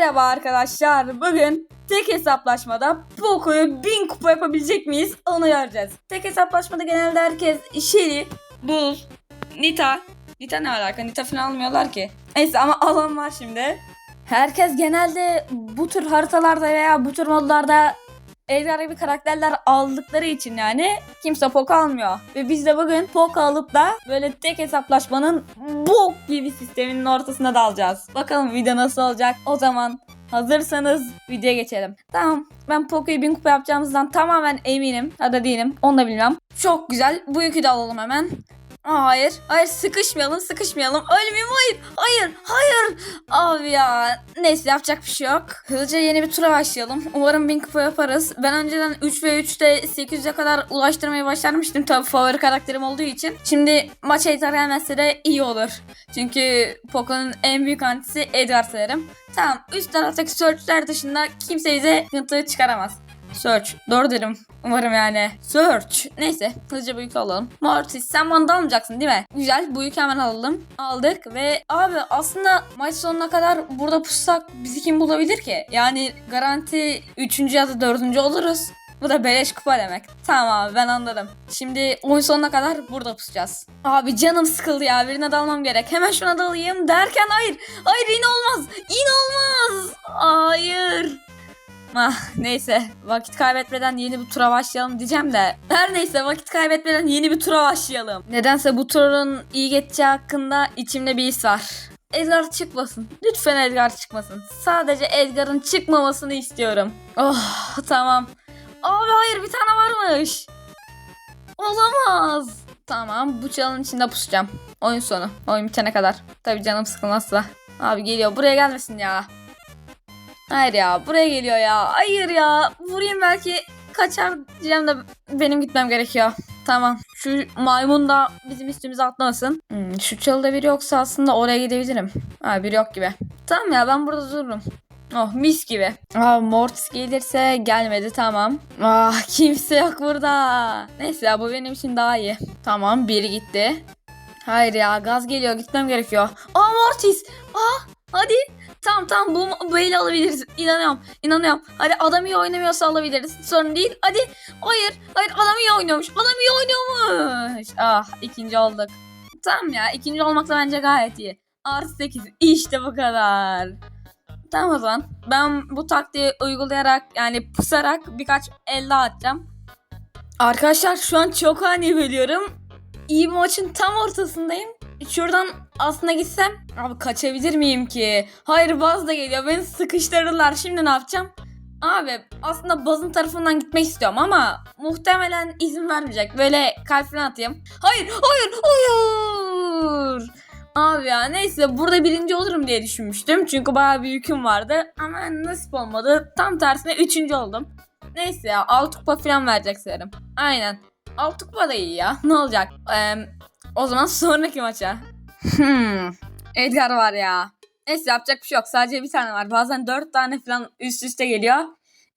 Merhaba arkadaşlar. Bugün tek hesaplaşmada Poco'yu 1000 kupa yapabilecek miyiz? Onu göreceğiz. Tek hesaplaşmada genelde herkes Shelly, Bull, Nita. Nita ne alaka? Nita falan almıyorlar ki. Neyse ama alan var şimdi. Herkes genelde bu tür haritalarda veya bu tür modlarda Edgar gibi karakterler aldıkları için yani kimse Poco almıyor. Ve biz de bugün Poco alıp da böyle tek hesaplaşmanın bok gibi sisteminin ortasına dalacağız. Bakalım video nasıl olacak. O zaman hazırsanız videoya geçelim. Tamam ben Poco'yu 1000 kupa yapacağımızdan tamamen eminim. Ya da değilim onu da bilmem. Çok güzel bu yükü de alalım hemen. Hayır. Hayır sıkışmayalım sıkışmayalım. Ölmeyeyim hayır. Hayır. Hayır. Ya. Neyse yapacak bir şey yok. Hızlıca yeni bir tura başlayalım. Umarım 1000 kupa yaparız. Ben önceden 3 ve 3'te 800'e kadar ulaştırmayı başarmıştım. Tabii favori karakterim olduğu için. Şimdi maç Edgar gelmezse de iyi olur. Çünkü Poco'nun en büyük antisi Edgar sanırım. Tamam üst taraftaki searchler dışında kimse bize sıkıntı çıkaramaz. Search. Doğru derim. Umarım yani. Search. Neyse. Hızlıca bu yükü alalım. Mortis sen bana dalmayacaksın değil mi? Güzel. Bu yükü hemen alalım. Aldık ve abi aslında maç sonuna kadar burada pussak bizi kim bulabilir ki? Yani garanti 3. ya da 4. oluruz. Bu da beleş kupa demek. Tamam abi ben anladım. Şimdi oyun sonuna kadar burada pusacağız. Abi canım sıkıldı ya birine dalmam gerek. Hemen şuna dalayım derken hayır. Hayır yine olmaz. Yine olmaz. Hayır. Ah neyse vakit kaybetmeden yeni bir tura başlayalım diyeceğim de her neyse vakit kaybetmeden yeni bir tura başlayalım. Nedense bu turun iyi geçeceği hakkında içimde bir his var. Edgar çıkmasın. Lütfen Edgar çıkmasın. Sadece Edgar'ın çıkmamasını istiyorum. Oh tamam. Abi hayır bir tane varmış. Olamaz. Tamam bu çalın içinde pusacağım. Oyun sonu. Oyun bitene kadar. Tabii canım sıkılmazsa. Abi geliyor buraya gelmesin ya. Hayır ya buraya geliyor ya. Hayır ya. Vurayım belki kaçar diyeceğim de benim gitmem gerekiyor. Tamam. Şu maymun da bizim üstümüze atlamasın. Hmm, şu çalıda biri yoksa aslında oraya gidebilirim. Ha biri yok gibi. Tamam ya ben burada dururum. Oh mis gibi. Aa, Mortis gelirse gelmedi tamam. Ah kimse yok burada. Neyse ya bu benim için daha iyi. Tamam biri gitti. Hayır ya gaz geliyor gitmem gerekiyor. Aa Mortis. Aa hadi. Tamam tamam bu, eli alabiliriz. İnanıyorum. İnanıyorum. Hadi adam iyi oynamıyorsa alabiliriz. Sorun değil. Hadi. Hayır. Hayır adam iyi oynuyormuş. Adam iyi oynuyormuş. Ah ikinci olduk. Tamam ya ikinci olmak da bence gayet iyi. Artı 8. İşte bu kadar. Tamam o zaman. Ben bu taktiği uygulayarak yani pusarak birkaç el daha atacağım. Arkadaşlar şu an çok ani bölüyorum. İyi bir maçın tam ortasındayım. Şuradan aslında gitsem abi kaçabilir miyim ki? Hayır Baz da geliyor. Beni sıkıştırırlar. Şimdi ne yapacağım? Abi aslında Baz'ın tarafından gitmek istiyorum ama muhtemelen izin vermeyecek. Böyle kalp atayım. Hayır, hayır, hayır. Abi ya neyse burada birinci olurum diye düşünmüştüm. Çünkü bayağı bir yüküm vardı. Ama nasip olmadı. Tam tersine üçüncü oldum. Neyse ya altı kupa falan verecek sanırım. Aynen. Altı kupa da iyi ya. Ne olacak? Ee, o zaman sonraki maça. Hmm. Edgar var ya. Neyse yapacak bir şey yok. Sadece bir tane var. Bazen dört tane falan üst üste geliyor.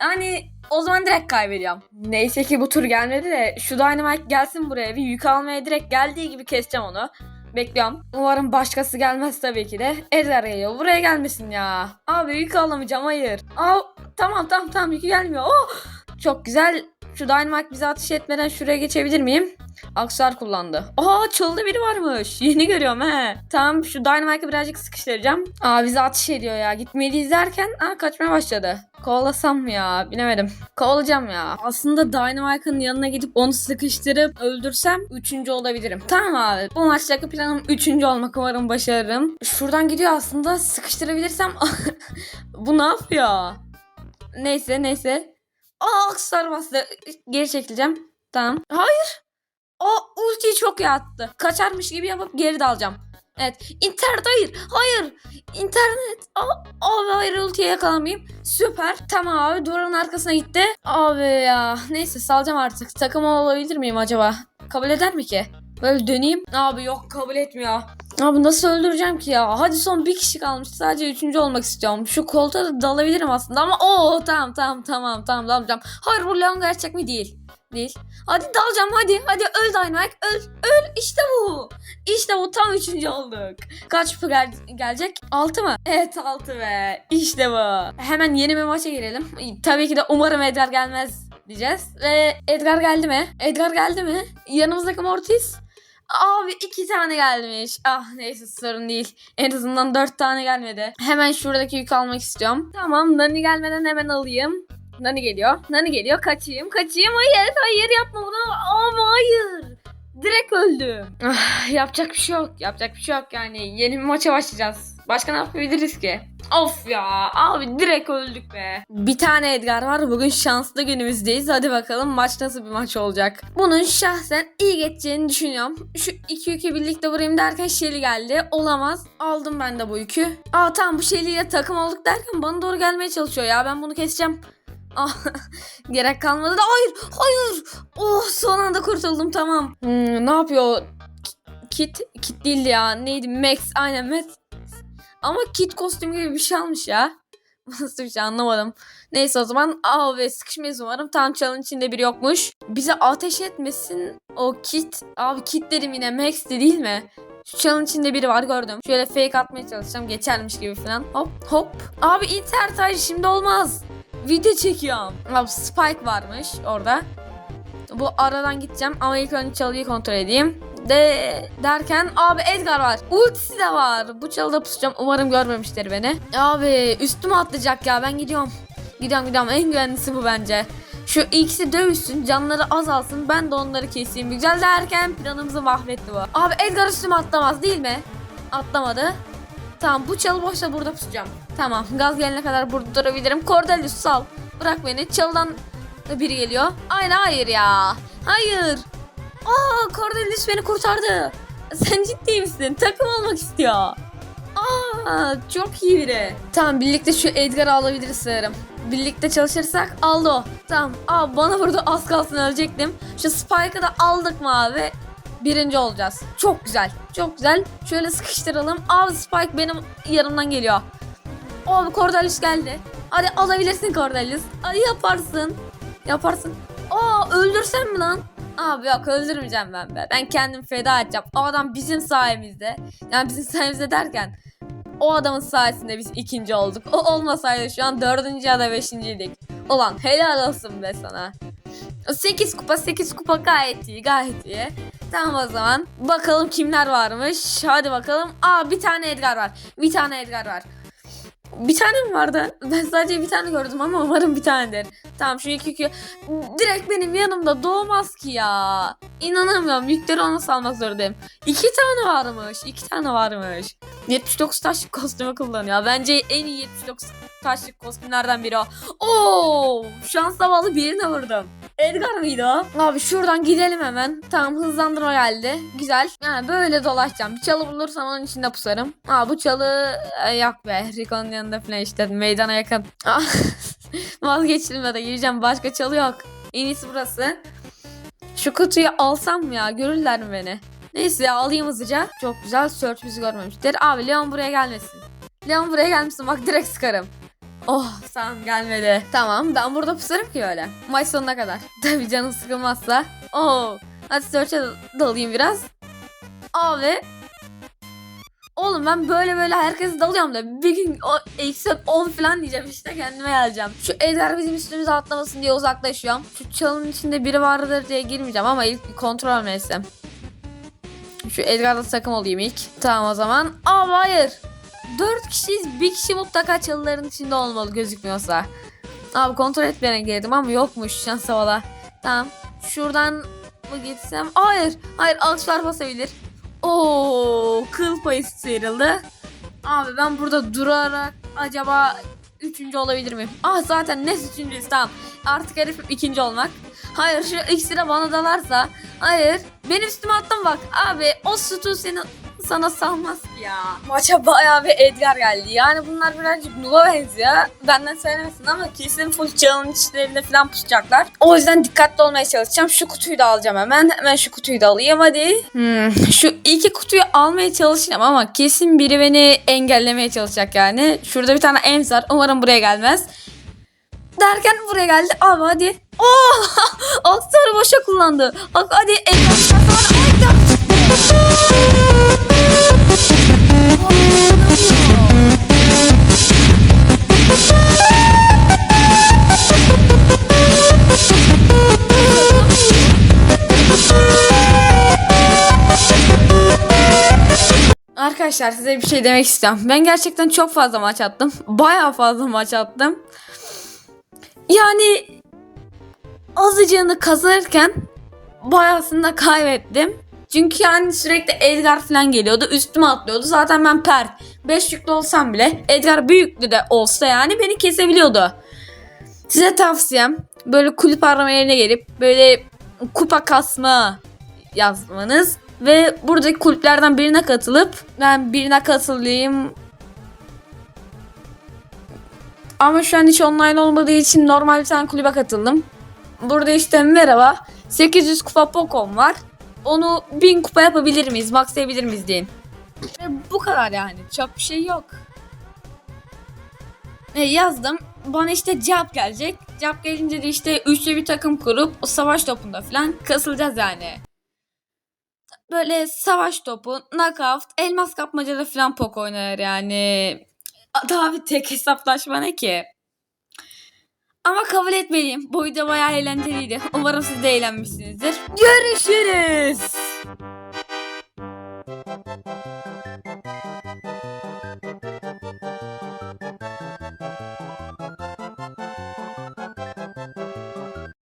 Yani o zaman direkt kaybediyorum. Neyse ki bu tur gelmedi de şu Dynamite gelsin buraya. Bir yük almaya direkt geldiği gibi keseceğim onu. Bekliyorum. Umarım başkası gelmez tabii ki de. Edgar geliyor. Buraya gelmesin ya. Abi yük alamayacağım hayır. Aa, tamam tamam tamam yükü gelmiyor. Oh, çok güzel. Şu Dynamite bize ateş etmeden şuraya geçebilir miyim? Aksar kullandı. Aa çalıda biri varmış. Yeni görüyorum he. Tamam şu Dynamite'ı birazcık sıkıştıracağım. Aa bize ateş ediyor ya. Gitmeliyiz derken aa kaçmaya başladı. Kovalasam mı ya? Bilemedim. Kovalayacağım ya. Aslında Dynamite'ın yanına gidip onu sıkıştırıp öldürsem üçüncü olabilirim. Tamam abi. Bu maçtaki planım üçüncü olmak umarım başarırım. Şuradan gidiyor aslında. Sıkıştırabilirsem. Bu ne yapıyor? Neyse neyse. Aa aksar bastı. Geri çekileceğim. Tamam. Hayır. O ultiyi çok iyi attı. Kaçarmış gibi yapıp geri dalacağım. Evet. İnternet hayır. Hayır. İnternet. Abi hayır ultiye yakalamayayım. Süper. Tamam abi duvarın arkasına gitti. Abi ya. Neyse salacağım artık. Takım olabilir miyim acaba? Kabul eder mi ki? Böyle döneyim. Abi yok kabul etmiyor. Abi nasıl öldüreceğim ki ya? Hadi son bir kişi kalmış. Sadece üçüncü olmak istiyorum. Şu koltuğa da dalabilirim aslında ama o tamam tamam tamam tamam dalacağım. Hayır bu Leon gerçek mi değil? Değil. Hadi dalacağım hadi. Hadi öl Dynamite. Öl. Öl. İşte bu. İşte bu tam üçüncü olduk. Kaç kupa gel- gelecek? 6 mı? Evet 6 be. İşte bu. Hemen yeni bir maça girelim. Tabii ki de umarım Edgar gelmez diyeceğiz. Ve Edgar geldi mi? Edgar geldi mi? Yanımızdaki Mortis. Abi iki tane gelmiş. Ah neyse sorun değil. En azından dört tane gelmedi. Hemen şuradaki yükü almak istiyorum. Tamam Nani gelmeden hemen alayım. Nani geliyor. Nani geliyor. Kaçayım. Kaçayım. Hayır. Hayır yapma bunu. Ama hayır. Direkt öldüm. Ah, yapacak bir şey yok. Yapacak bir şey yok yani. Yeni bir maça başlayacağız. Başka ne yapabiliriz ki? Of ya. Abi direkt öldük be. Bir tane Edgar var. Bugün şanslı günümüzdeyiz. Hadi bakalım maç nasıl bir maç olacak. Bunun şahsen iyi geçeceğini düşünüyorum. Şu iki yükü birlikte vurayım derken Shelly geldi. Olamaz. Aldım ben de bu yükü. Aa tamam bu Shelly ile takım olduk derken bana doğru gelmeye çalışıyor ya. Ben bunu keseceğim. Ah, gerek kalmadı da. Hayır hayır. Oh son anda kurtuldum tamam. Hmm, ne yapıyor? Kit kit değil ya. Neydi? Max aynen Max. Ama kit kostüm gibi bir şey almış ya. Nasıl bir şey anlamadım. Neyse o zaman aa ve sıkışmayız umarım. Tam çalın içinde biri yokmuş. Bize ateş etmesin o kit. Abi kit dedim yine Max de değil mi? Şu çalın içinde biri var gördüm. Şöyle fake atmaya çalışacağım. Geçermiş gibi falan. Hop hop. Abi internet ay şimdi olmaz. Video çekiyorum. Abi Spike varmış orada. Bu aradan gideceğim ama ilk önce çalıyı kontrol edeyim. De derken abi Edgar var. Ultisi de var. Bu çalıda pusacağım. Umarım görmemiştir beni. Abi üstüme atlayacak ya. Ben gidiyorum. Gidiyorum gidiyorum. En güvenlisi bu bence. Şu ikisi dövüşsün. Canları azalsın. Ben de onları keseyim. Güzel derken planımızı mahvetti bu. Abi Edgar üstüme atlamaz değil mi? Atlamadı. Tamam bu çalı boşta burada pusacağım. Tamam gaz gelene kadar burada durabilirim. Cordelius sal. Bırak beni. Çalıdan da biri geliyor. Aynen hayır ya. Hayır. Aa Cordelius beni kurtardı. Sen ciddi misin? Takım olmak istiyor. Aa çok iyi biri. Tamam birlikte şu Edgar'ı alabiliriz sanırım. Birlikte çalışırsak aldı o. Tamam. Aa bana burada az kalsın ölecektim. Şu Spike'ı da aldık mı abi? Birinci olacağız. Çok güzel. Çok güzel. Şöyle sıkıştıralım. Abi Spike benim yanımdan geliyor. Abi Cordelius geldi. Hadi alabilirsin Cordelius. Ay yaparsın. Yaparsın. Aa öldürsem mi lan? Abi yok öldürmeyeceğim ben be. Ben kendim feda edeceğim. O adam bizim sayemizde. Yani bizim sayemizde derken o adamın sayesinde biz ikinci olduk. O olmasaydı şu an dördüncü ya da beşinciydik. Ulan helal olsun be sana. 8 kupa 8 kupa gayet iyi gayet iyi. Tamam o zaman. Bakalım kimler varmış. Hadi bakalım. Aa bir tane Edgar var. Bir tane Edgar var. Bir tane mi vardı? Ben sadece bir tane gördüm ama umarım bir tanedir. Tamam şu iki iki. Direkt benim yanımda doğmaz ki ya. İnanamıyorum. Yükleri ona salmak zorundayım. İki tane varmış. iki tane varmış. 79 taşlık kostümü kullanıyor. Bence en iyi 79 taşlık kostümlerden biri o. Oo, şans havalı birine vurdum. Edgar mıydı o? Abi şuradan gidelim hemen. Tamam hızlandırma geldi. Güzel. Yani böyle dolaşacağım. Bir çalı bulursam onun içinde pusarım. Aa bu çalı e, yok be. Rico'nun yanında falan işte meydana yakın. Ah, Vazgeçtim de gireceğim. Başka çalı yok. En iyisi burası. Şu kutuyu alsam mı ya? Görürler mi beni? Neyse ya alayım hızlıca. Çok güzel. Search bizi görmemiştir. Abi Leon buraya gelmesin. Leon buraya gelmesin. Bak direkt sıkarım. Oh tamam gelmedi. Tamam ben burada pusarım ki öyle. Maç sonuna kadar. Tabii canım sıkılmazsa. Oh. Hadi search'e dalayım biraz. Abi. Oğlum ben böyle böyle herkese dalıyorum da bir gün o eksi 10 falan diyeceğim işte kendime geleceğim. Şu Edgar bizim üstümüze atlamasın diye uzaklaşıyorum. Şu çalının içinde biri vardır diye girmeyeceğim ama ilk bir kontrol etmesem. Şu Edgar'la takım olayım ilk. Tamam o zaman. Aa hayır. Dört kişiyiz. Bir kişi mutlaka çalıların içinde olmalı gözükmüyorsa. Abi kontrol etmeyene girdim ama yokmuş şans havalı. Tamam. Şuradan mı gitsem? Hayır. Hayır alçılar basabilir. Oo, kıl payı sıyrıldı. Abi ben burada durarak acaba üçüncü olabilir miyim? Ah zaten ne üçüncüyüz tamam. Artık herifim ikinci olmak. Hayır şu iksire bana dalarsa. Hayır. Benim üstüme attım bak. Abi o sütü seni sana salmaz ki ya. Maça bayağı bir Edgar geldi. Yani bunlar birazcık Nuba benziyor. Benden söylemesin ama kesin full challenge içlerinde falan pusacaklar. O yüzden dikkatli olmaya çalışacağım. Şu kutuyu da alacağım hemen. Hemen şu kutuyu da alayım hadi. Hmm, şu iki kutuyu almaya çalışacağım ama kesin biri beni engellemeye çalışacak yani. Şurada bir tane Ems var. Umarım buraya gelmez. Derken buraya geldi. Abi hadi. Oh! Aksarı boşa kullandı. Hadi. Ekran çıkarsa Arkadaşlar size bir şey demek istiyorum. Ben gerçekten çok fazla maç attım. Bayağı fazla maç attım. Yani azıcığını kazanırken bayağısını da kaybettim. Çünkü yani sürekli Edgar falan geliyordu. Üstüme atlıyordu. Zaten ben pert. 5 yüklü olsam bile Edgar büyüklü de olsa yani beni kesebiliyordu. Size tavsiyem böyle kulüp arama yerine gelip böyle kupa kasma yazmanız ve buradaki kulüplerden birine katılıp ben birine katılayım ama şu an hiç online olmadığı için normal bir tane kulübe katıldım. Burada işte merhaba 800 kupa Pokom var. Onu 1000 kupa yapabilir miyiz? Maxlayabilir miyiz deyin. Ve bu kadar yani. Çok bir şey yok. E, yazdım. Bana işte cevap gelecek. Cevap gelince de işte üçlü bir takım kurup o savaş topunda falan kasılacağız yani. Böyle savaş topu, knockout, elmas kapmacada falan pok oynar yani. Daha bir tek hesaplaşma ne ki? Ama kabul etmeliyim. Bu video bayağı eğlenceliydi. Umarım siz de eğlenmişsinizdir. Görüşürüz.